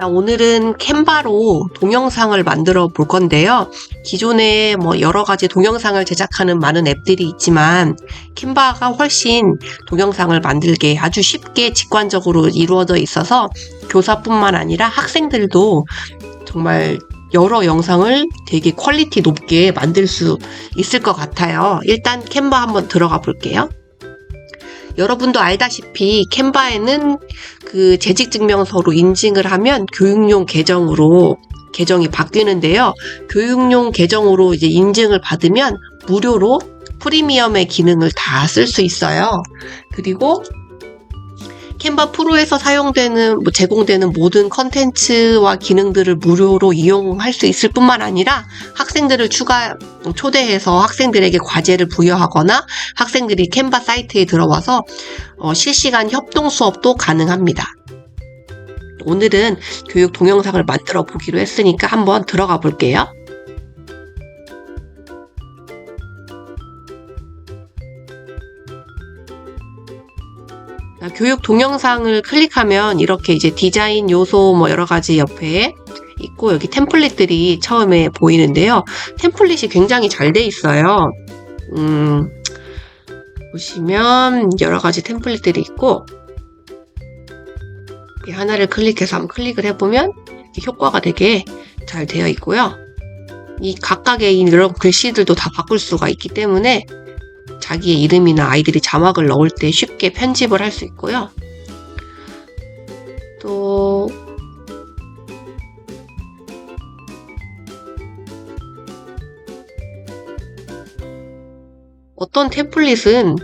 자, 오늘은 캔바로 동영상을 만들어 볼 건데요. 기존에 뭐 여러 가지 동영상을 제작하는 많은 앱들이 있지만 캔바가 훨씬 동영상을 만들게 아주 쉽게 직관적으로 이루어져 있어서 교사뿐만 아니라 학생들도 정말 여러 영상을 되게 퀄리티 높게 만들 수 있을 것 같아요. 일단 캔바 한번 들어가 볼게요. 여러분도 알다시피 캔바에는 그 재직증명서로 인증을 하면 교육용 계정으로 계정이 바뀌는데요. 교육용 계정으로 이제 인증을 받으면 무료로 프리미엄의 기능을 다 쓸 수 있어요. 그리고 캔바 프로에서 사용되는 뭐 제공되는 모든 컨텐츠와 기능들을 무료로 이용할 수 있을 뿐만 아니라 학생들을 추가 초대해서 학생들에게 과제를 부여하거나 학생들이 캔바 사이트에 들어와서 어, 실시간 협동 수업도 가능합니다. 오늘은 교육 동영상을 만들어 보기로 했으니까 한번 들어가 볼게요. 교육 동영상을 클릭하면 이렇게 이제 디자인 요소 뭐 여러 가지 옆에 있고 여기 템플릿들이 처음에 보이는데요. 템플릿이 굉장히 잘 돼 있어요. 음, 보시면 여러 가지 템플릿들이 있고 이 하나를 클릭해서 한번 클릭을 해보면 이렇게 효과가 되게 잘 되어 있고요. 이 각각의 이런 글씨들도 다 바꿀 수가 있기 때문에 자기의 이름이나 아이들이 자막을 넣을 때 쉽게 편집을 할 수 있고요. 또 어떤 템플릿은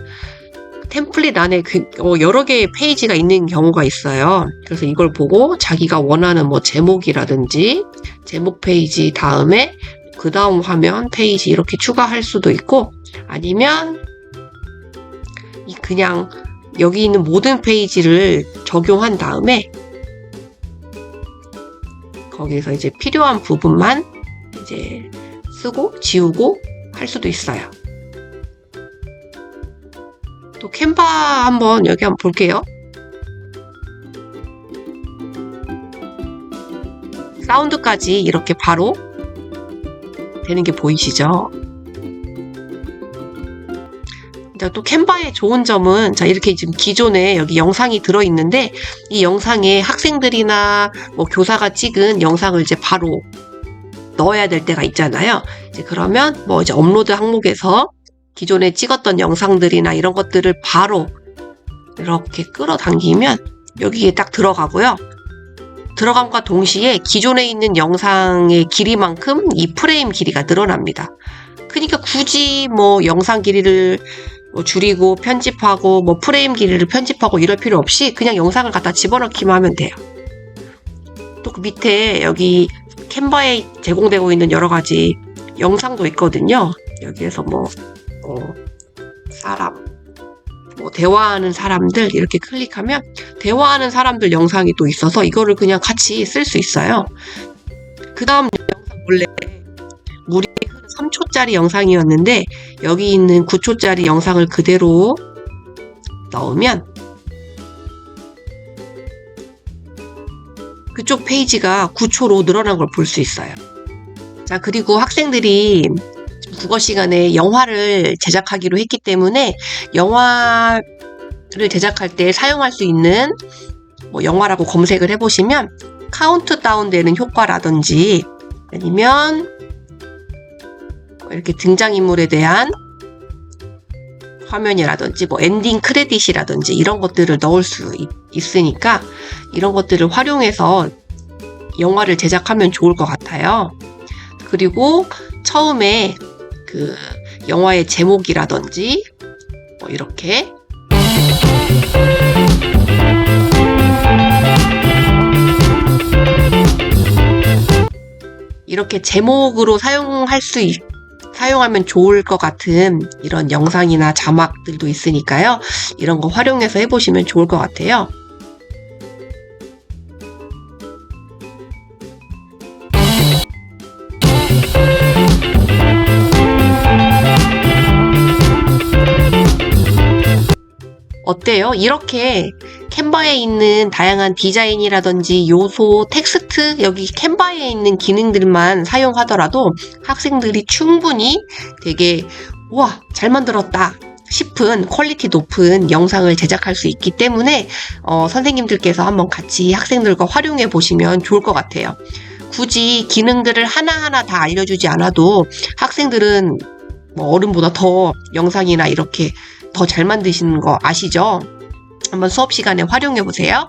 템플릿 안에 그- 어, 여러 개의 페이지가 있는 경우가 있어요. 그래서 이걸 보고 자기가 원하는 뭐 제목이라든지 제목 페이지 다음에 그 다음 화면 페이지 이렇게 추가할 수도 있고 아니면 이 그냥 여기 있는 모든 페이지를 적용한 다음에 거기서 이제 필요한 부분만 이제 쓰고 지우고 할 수도 있어요. 또 캔바 한번 여기 한번 볼게요. 사운드까지 이렇게 바로 되는 게 보이시죠? 자, 또 캔바의 좋은 점은 자 이렇게 지금 기존에 여기 영상이 들어 있는데 이 영상에 학생들이나 뭐 교사가 찍은 영상을 이제 바로 넣어야 될 때가 있잖아요. 이제 그러면 뭐 이제 업로드 항목에서 기존에 찍었던 영상들이나 이런 것들을 바로 이렇게 끌어당기면 여기에 딱 들어가고요. 들어감과 동시에 기존에 있는 영상의 길이만큼 이 프레임 길이가 늘어납니다. 그러니까 굳이 뭐 영상 길이를 뭐 줄이고 편집하고 뭐 프레임 길이를 편집하고 이럴 필요 없이 그냥 영상을 갖다 집어넣기만 하면 돼요. 또 그 밑에 여기 캔버에 제공되고 있는 여러 가지 영상도 있거든요. 여기에서 뭐, 어, 사람, 뭐 대화하는 사람들 이렇게 클릭하면 대화하는 사람들 영상이 또 있어서 이거를 그냥 같이 쓸 수 있어요. 그 다음 영상 원래 무리 3초짜리 영상이었는데 여기 있는 9초짜리 영상을 그대로 넣으면 그쪽 페이지가 9초로 늘어난 걸 볼 수 있어요. 자, 그리고 학생들이 국어 시간에 영화를 제작하기로 했기 때문에 영화를 제작할 때 사용할 수 있는 뭐 영화라고 검색을 해보시면 카운트다운 되는 효과라든지 아니면 이렇게 등장인물에 대한 화면이라든지 뭐 엔딩 크레딧이라든지 이런 것들을 넣을 수 있, 있으니까 이런 것들을 활용해서 영화를 제작하면 좋을 것 같아요. 그리고 처음에 그 영화의 제목이라든지 뭐 이렇게 이렇게 제목으로 사용할 수 있, 사용하면 좋을 것 같은 이런 영상이나 자막들도 있으니까요. 이런 거 활용해서 해보시면 좋을 것 같아요. 어때요? 이렇게 캔바에 있는 다양한 디자인이라든지 요소, 텍스트, 여기 캔바에 있는 기능들만 사용하더라도 학생들이 충분히 되게, 와, 잘 만들었다. 싶은 퀄리티 높은 영상을 제작할 수 있기 때문에 어, 선생님들께서 한번 같이 학생들과 활용해 보시면 좋을 것 같아요. 굳이 기능들을 하나하나 다 알려주지 않아도 학생들은 뭐 어른보다 더 영상이나 이렇게 더 잘 만드시는 거 아시죠? 한번 수업 시간에 활용해 보세요.